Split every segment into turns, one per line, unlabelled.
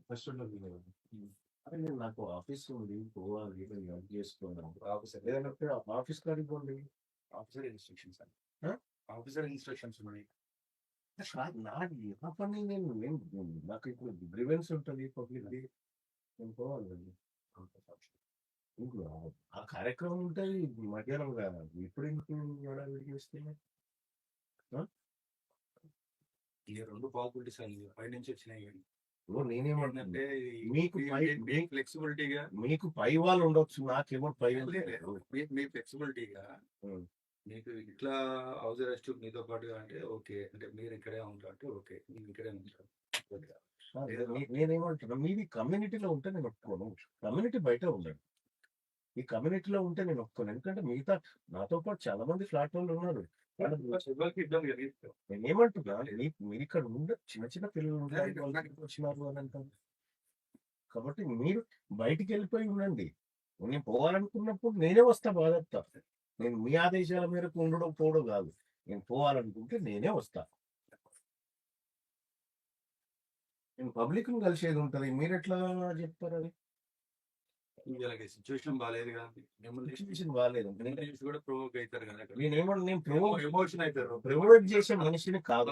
First ఉండదు నేను నాకు ఆఫీస్ ఉంది పోవాలి నేను వర్క్ చేసుకున్నాను ఆఫీస్ ఏదైనా ఆఫీస్ కాడికి
ఆఫీసర్ ఇన్స్ట్రక్షన్స్ అండి ఆఫీసర్ ఇన్స్ట్రక్షన్స్ ఉన్నాయి
నాది నా పని నేను నేను నాకు ఇప్పుడు గ్రివెన్స్ ఉంటుంది పబ్లిక్ నేను పోవాలి ఇంట్లో ఆ- కార్యక్రమం ఉంటుంది మధ్యాహ్నం కదా ఇప్పుడు ఇంకా హడావిడి చేస్తే
ఈ రెండు పాసిబిలిటీస్ సార్ పై నుంచి వచ్చినాయి.
ఓ నేనేమంటే మీకు పై-
మీ ఫ్లెక్సిబిలిటీగా
మీకు పై వాళ్ళు ఉండొచ్చు నాకేమో పై.
మీ ఫ్లెక్సిబిలిటీగా. మీకు ఇట్లా హౌస్ అరెస్ట్ మీతో పాటుగా అంటే ఓకే అంటే మీరు ఇక్కడే ఉంటారు అంటే ఓకే నేను ఇక్కడే ఉంటాను.
నేనేమంటున్నా మీది కమ్యూనిటీలో ఉంటే నేను ఒప్పుకోను. కమ్యూనిటీ బయట ఉండండి. ఈ కమ్యూనిటీలో ఉంటే నేను ఒప్పుకోను. ఎందుకంటే మిగతా నాతో పాటు చాలా మంది ఫ్లాట్ వాళ్ళు ఉన్నారు. వాళ్ళు-
ఎవరికి ఇబ్బంది కలిగిస్తారు
నేను ఏమంటున్నా మీ- మీరు ఇక్కడ ఉండ చిన్న చిన్న పిల్లలు వచ్చినారు అని అంటారు కాబట్టి మీరు బయటికి వెళ్ళిపోయి ఉండండి. నేను పోవాలనుకున్నప్పుడు నేనే వస్తా బాధపడతా. నేను మీ ఆదేశాల మేరకు ఉండడం పోవడం కాదు. నేను పోవాలనుకుంటే నేనే వస్తా. నేను పబ్లిక్ను కలిసేది ఉంటది. మీరు ఎట్లా చెప్తారు అది?
వీళ్ళకి సిచ్యువేషన్ బాగాలేదు కదా. మిమ్మల్ని
సిచ్యువేషన్ బాగాలేదు నేను
చూసి కూడా ప్రొవోక్ అవుతారు కదా.
నేను ఏమన్నా నేను ప్రొవోక్
ఎమోషన్ అవుతారు.
ప్రొవోక్ చేసే మనిషిని కాదు.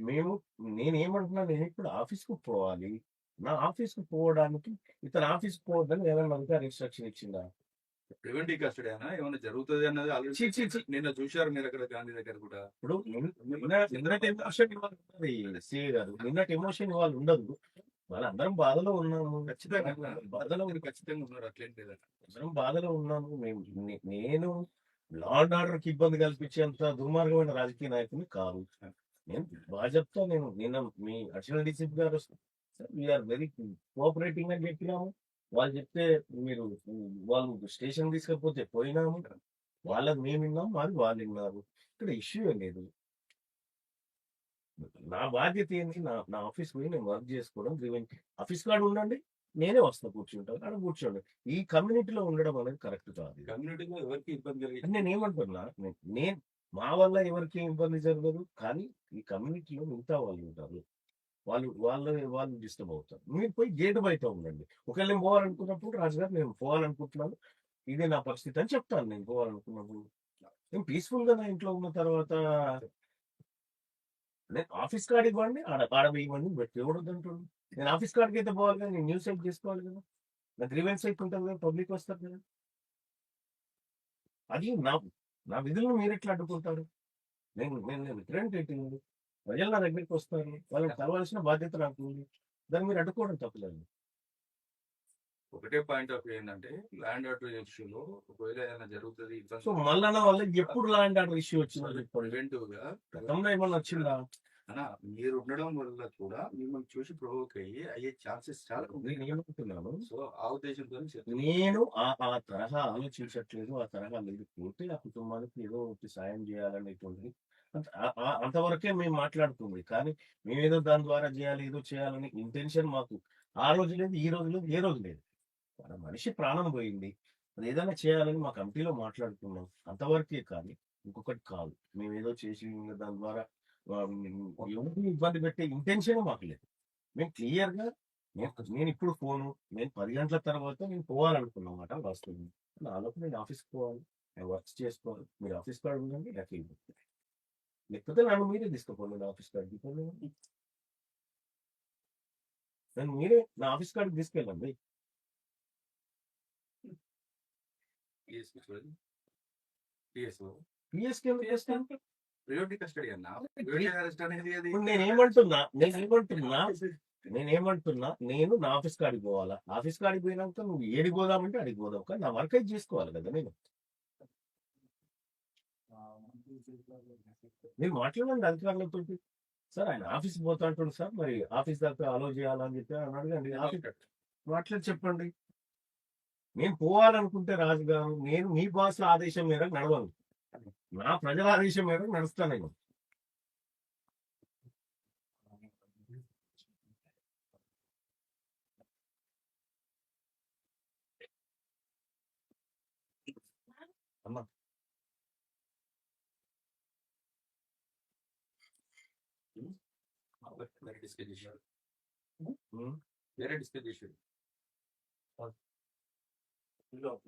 మేము నేను ఏమంటున్నా నేను ఇప్పుడు ఆఫీస్కు పోవాలి. నా ఆఫీస్కు పోవడానికి ఇతను ఆఫీస్కు పోవద్దని ఏమైనా అధికారి ఇన్స్ట్రక్షన్ ఇచ్చిందా?
ప్రివెంటివ్ కస్టడీ అయినా ఏమైనా జరుగుతుంది అన్నది
ఛీ.
నిన్న చూశారు మీరు అక్కడ గాంధీ దగ్గర కూడా.
ఇప్పుడు నిన్న- నిన్న- నిన్నటి ఎమోషన్ ఇవాళ గారు నిన్నటి ఎమోషన్ ఇవాళ ఉండదు వాళ్ళందరం బాధలో ఉన్నాము.
ఖచ్చితంగా.
బాధలో
మీరు ఖచ్చితంగా ఉన్నారు అట్లేం లేదండి.
అందరం బాధలో ఉన్నాము. మేము నేను లా అండ్ ఆర్డర్కి ఇబ్బంది కల్పించేంత దుర్మార్గమైన రాజకీయ నాయకుని కాదు. నేను చెప్తా నేను నిన్న మీ అడిషనల్ డీసీపీ గారు వీఆర్ వెరీ కోఆపరేటింగ్ అని చెప్పినాము. వాళ్ళు చెప్తే మీరు వాళ్ళు స్టేషన్ తీసుకపోతే పోయినాము. వాళ్ళకి మేము విన్నాం మాది వాళ్ళు విన్నారు ఇక్కడ ఇష్యూ లేదు. నా బాధ్యత ఏంటి నా నా ఆఫీస్ పోయి నేను వర్క్ చేసుకోవడం ప్రివెంట్ ఆఫీస్ కాడ ఉండండి నేనే వస్తా కూర్చుంటాను అక్కడ కూర్చోండి. ఈ కమ్యూనిటీలో ఉండడం అనేది కరెక్ట్ కాదు
కమ్యూనిటీలో ఎవరికి ఇబ్బంది
అంటే నేను ఏమంటున్నా నేను మా వల్ల ఎవరికి ఇబ్బంది జరగదు కానీ ఈ కమ్యూనిటీలో మిగతా వాళ్ళు ఉంటారు. వాళ్ళు వాళ్ళు వాళ్ళు డిస్టర్బ్ అవుతారు. మీరు పోయి గేట్ బయట ఉండండి. ఒకవేళ నేను పోవాలనుకున్నప్పుడు రాజుగారు నేను పోవాలనుకుంటున్నాను ఇదే నా పరిస్థితి అని చెప్తాను నేను పోవాలనుకున్నప్పుడు. నేను పీస్ఫుల్గా నా ఇంట్లో ఉన్న తర్వాత నేను ఆఫీస్ కార్డ్ ఇవ్వండి ఆడ ఆడ ఇవ్వండి పెట్టి ఇవ్వడద్దు అంటుండు నేను ఆఫీస్ కార్డ్కి అయితే పోవాలి కదా నేను న్యూస్ సైట్ చేసుకోవాలి కదా. నా గ్రీవెన్స్ అయితే ఉంటుంది కదా పబ్లిక్ వస్తారు కదా. అది నా నా విధులను మీరు ఎట్లా అడ్డుకుంటారు? నేను నేను నేను రిప్రజెంటేటివ్ ప్రజలు నా దగ్గరికి వస్తారు వాళ్ళకి కలవాల్సిన బాధ్యత నాకు ఉంది. దాన్ని మీరు అడ్డుకోవడం తప్పలేదు
ఒకటే పాయింట్ ఆఫ్ ఏంటంటే ల్యాండ్ ఆర్డర్ ఇష్యూలో ఒకవేళ ఏదైనా జరుగుతుంది
సో మళ్ళా వల్ల ఎప్పుడు ల్యాండ్ ఆర్డర్ ఇష్యూ వచ్చిందో చెప్పండి.
ప్రివెంటివ్గా
గతంలో ఏమన్నా వచ్చిందా?
అన్నా, మీరు ఉండడం వల్ల కూడా మిమ్మల్ని చూసి ప్రొవోక్ అయ్యి అయ్యే ఛాన్సెస్ చాలా ఉంది
నేను
సో ఆ ఉద్దేశంతో
నేను ఆ తరహా ఆలోచించట్లేదు ఆ తరహా లేదు. పూర్తి ఆ కుటుంబానికి ఏదో ఒకటి సాయం చేయాలనేటువంటిది. అంతవరకే మేము మాట్లాడుతుంది. కానీ మేము ఏదో దాని ద్వారా చేయాలి ఏదో చేయాలని ఇంటెన్షన్ మాకు. ఆ రోజు లేదు ఈ రోజు లేదు ఏ రోజు లేదు. మన మనిషి ప్రాణం పోయింది. అది ఏదైనా చేయాలని మా కమిటీలో మాట్లాడుకున్నాం. అంతవరకే కానీ ఇంకొకటి కాదు. మేము ఏదో చేసి దాని ద్వారా ఎవరిని ఇబ్బంది పెట్టే ఇంటెన్షన్ మాకు లేదు. మేము క్లియర్గా నేను నేను ఇప్పుడు పోను నేను పది గంటల తర్వాత నేను పోవాలనుకున్నమాట వస్తుంది నాలోపు నేను ఆఫీస్కి పోవాలి నేను వర్క్స్ చేసుకోవాలి. మీరు ఆఫీస్ కార్డు ఉండండి నాకు ఇవ్వండి లేకపోతే నన్ను మీరే తీసుకోపోండి నా ఆఫీస్ కార్డు తీసుకోండి నన్ను మీరే నా ఆఫీస్ కార్డు తీసుకెళ్ళండి.
కస్టడీ అన్న? అనేది అది
ఇప్పుడు నేను ఏమంటున్నా నేను ఏమంటున్నా నేను ఏమంటున్నా నేను నా ఆఫీస్ కాడికి పోవాలా? ఆఫీస్ కాడికి పోయినాక నువ్వు ఏడికి పోదామంటే అడిగి పోదాం. కానీ నా వర్క్ అయితే చేసుకోవాలి కదా నేను. మీరు మాట్లాడండి అధికారులతో సార్ ఆయన ఆఫీస్ పోతా అంటుండు సార్ మరి ఆఫీస్ దాకా అలో చేయాలని చెప్పి అని అడగండి ఆఫీస్ మాట్లాడి చెప్పండి. నేను పోవాలనుకుంటే రాజు గారు నేను మీ బాస్ ఆదేశం మేరకు నడవను. నా ప్రజల ఆదేశం మేరకు నడుస్తాను నేను. అమ్మా.
వేరే డిస్కస్ చేశారు. వేరే డిస్కస్ చేశారు
Good luck.